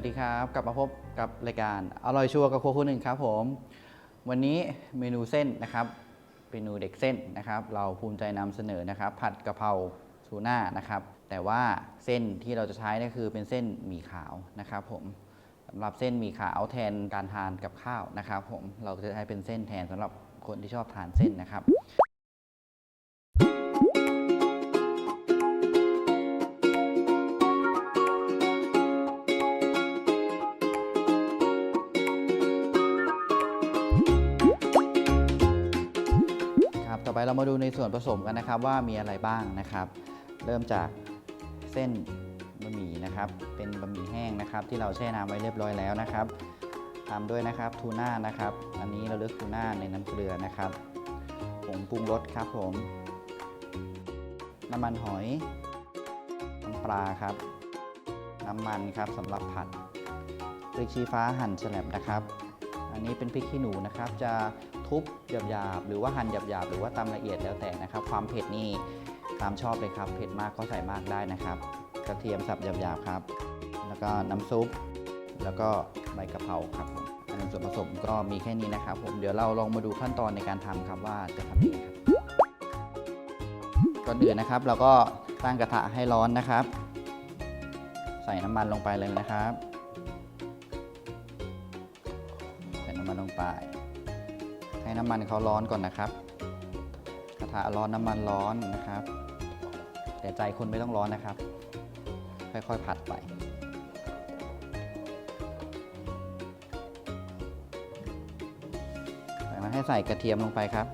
วัสดีครับ กลับมาพบกับรายการอร่อยชัวร์กับครัวคุณหนึ่งครับผม วันนี้เมนูเส้นนะครับเมนูเด็กเส้นนะครับ เราภูมิใจนำเสนอนะครับ ผัดกะเพราทูน่านะครับ แต่ว่าเส้นที่เราจะใช้นี่คือเป็นเส้นหมี่ขาวนะครับผมสำหรับเส้นหมี่ขาวแทนการทานกับข้าวนะครับ ผมเราจะใช้เป็นเส้นแทนสำหรับคนที่ชอบทานเส้นนะครับ เรามาดูในส่วนผสมกันนะครับว่ามีอะไรบ้างนะครับ เริ่มจากเส้นบะหมี่นะครับ เป็นบะหมี่แห้งนะครับ ที่เราแช่น้ำไว้เรียบร้อยแล้วนะครับตามด้วยนะครับทูน่านะครับ อันนี้เราเลือกทูน่าในน้ำเกลือนะครับผงปรุงรสครับผม น้ำมันหอยน้ำปลาครับ น้ำมันครับสำหรับผัดพริกชี้ฟ้าหั่นแฉลบนะครับ อันนี้เป็นพริกขี้หนูนะครับ จะ ทุบหยาบๆหรือว่าหั่นหยาบๆหรือว่าตำละเอียดแล้วแต่นะครับ ความเผ็ดนี่ตามชอบเลยครับ เผ็ดมากก็ใส่มากได้นะครับ กระเทียมสับหยาบๆครับ แล้วก็น้ำซุป แล้วก็ใบกะเพราครับผมอันนี้ส่วนผสมก็มีแค่นี้นะครับ ผมเดี๋ยวเราลองมาดูขั้นตอนในการทำครับว่าจะทำยังไงครับก่อนอื่นนะครับ เราก็ตั้งกระทะให้ร้อนนะครับ ใส่น้ำมันลงไปเลยนะครับ ใส่น้ำมันลงไป ให้น้ำมันเขาร้อนก่อนนะครับ กระทะร้อนน้ำมันร้อนนะครับ แต่ใจคนไม่ต้องร้อนนะครับ ค่อยๆผัดไป จากนั้นให้ใส่กระเทียมลงไปครับ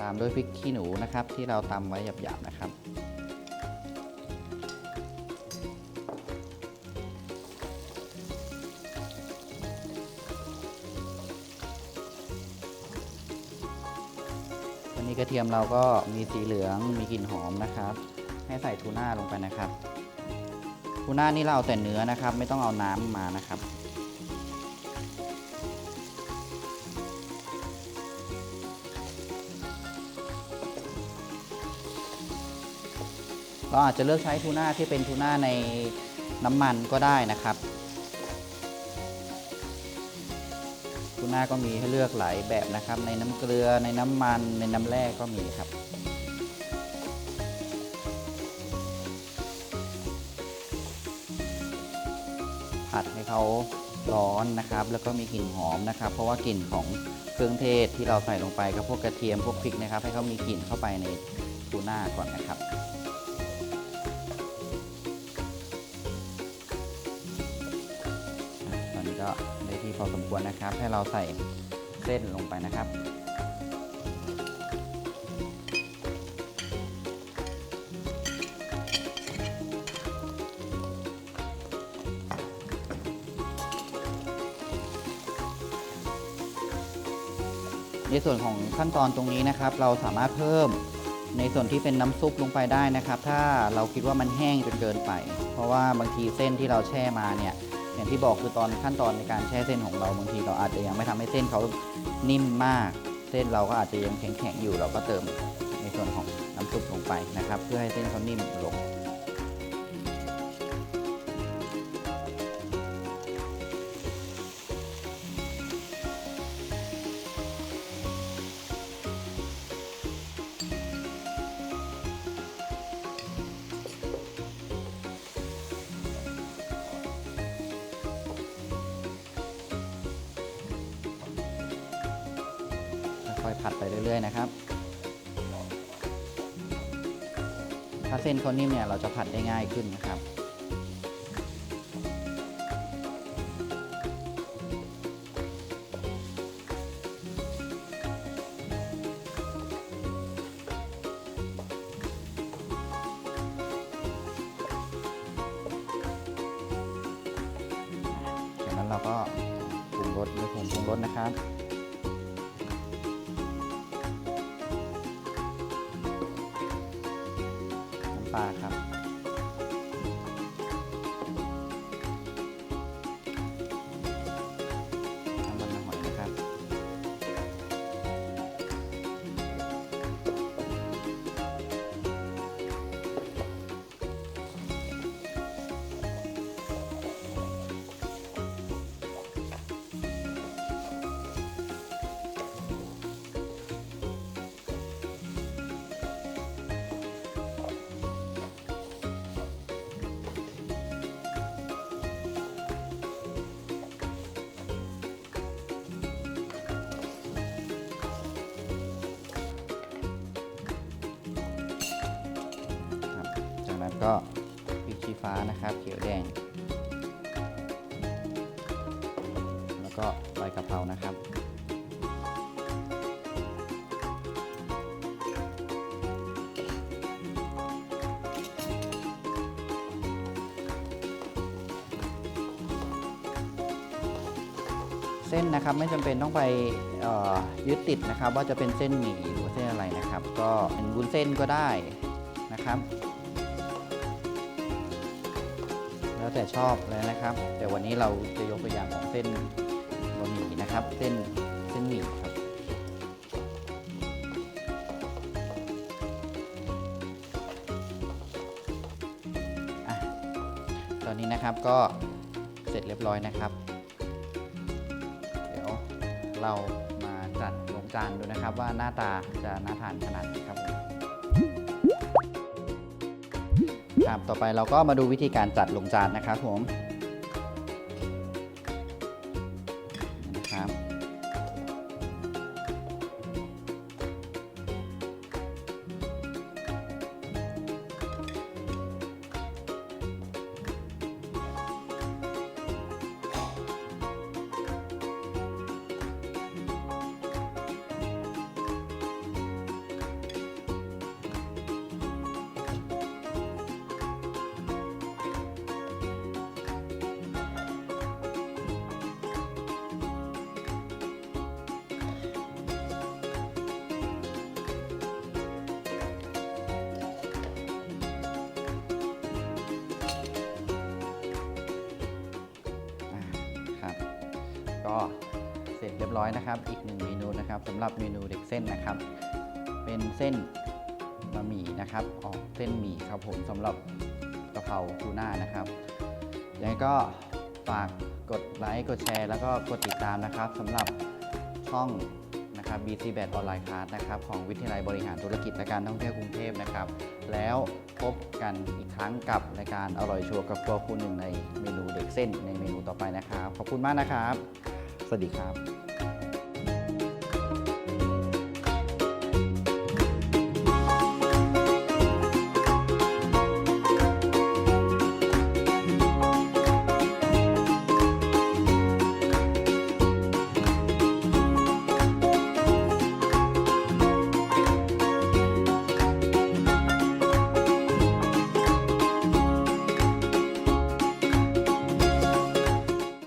ตามด้วยพริกขี้หนูนะครับที่เราตำไว้หยาบๆนะครับ กระเทียมเราก็มีสีเหลืองมีกลิ่นหอมนะครับ ให้ใส่ทูน่าลงไปนะครับทูน่านี่เราเอาแต่เนื้อนะครับ ไม่ต้องเอาน้ำมานะครับเราอาจจะเลือกใช้ทูน่าที่เป็นทูน่าในน้ำมันก็ได้นะครับ ทูน่าก็มีให้เลือกหลายแบบนะครับ ในน้ำเกลือในน้ำมันในน้ำแร่ก็มีครับ ผัดให้เขาร้อนนะครับ แล้วก็มีกลิ่นหอมนะครับ เพราะว่ากลิ่นของเครื่องเทศที่เราใส่ลงไปกับพวกกระเทียมพวกพริกนะครับ ให้เขามีกลิ่นเข้าไปในทูน่าก่อนนะครับ พอสมควรนะครับ ให้เราใส่เส้นลงไปนะครับ ในส่วนของขั้นตอนตรงนี้นะครับ เราสามารถเพิ่มในส่วนที่เป็นน้ำซุปลงไปได้นะครับ ถ้าเราคิดว่ามันแห้งจนเกินไป เพราะว่าบางทีเส้นที่เราแช่มาเนี่ย อย่างที่บอกคือตอนขั้นตอนในการแช่เส้นของเราบางทีเราอาจจะยังไม่ทำให้เส้นเขานิ่มมาก เส้นเราก็อาจจะยังแข็งๆอยู่ เราก็เติมในส่วนของน้ำซุปลงไปนะครับ เพื่อให้เส้นเขานิ่มลง ค่อยผัดไปเรื่อย ๆ นะครับ ถ้าเส้นเขานิ่มเนี่ยเราจะผัดได้ง่ายขึ้นนะครับจากนั้นเราก็ปรุงรสด้วยผงปรุงรสนะครับ ก็พริกชี้ฟ้านะครับ เขียวแดง แล้วก็ใบกะเพรานะครับ เส้นนะครับไม่จำเป็นต้องไปยึดติดนะครับ ว่าจะเป็นเส้นหมี่หรือว่าเส้นอะไรนะครับ ก็เป็นวุ้นเส้นก็ได้นะครับ แต่ชอบเลยนะครับ แต่วันนี้เราจะยกตัวอย่างของเส้นบะหมี่นะครับ เส้นเส้นหมี่ครับอตอนนี้นะครับก็เสร็จเรียบร้อยนะครับ เดี๋ยวเรามาจัดลงจานดูนะครับว่าหน้าตาจะน่าทานขนาดไหนครับ ครับต่อไปเราก็มาดูวิธีการจัดลงจานนะครับผม ก็เสร็จเรียบร้อยนะครับ อีกหนึ่งเมนูนะครับสำหรับเมนูเด็กเส้นนะครับ เป็นเส้นบะหมี่นะครับ ออกเส้นหมี่ครับผมสำหรับกะเพราทูน่านะครับยังไงก็ฝากกดไลค์กดแชร์ แล้วก็กดติดตามนะครับสำหรับช่องนะครับ BC b a t ออนไลน์คลาสนะครับของวิทยาลัยบริหารธุรกิจและการท่องเที่ยวกรุงเทพนะครับ แล้วพบกันอีกครั้งกับรายการอร่อยชัวร์กับครัวคุณหนึ่งในเมนูเด็กเส้นในเมนูต่อไปนะครับ ขอบคุณมากนะครับ สวัสดีครับ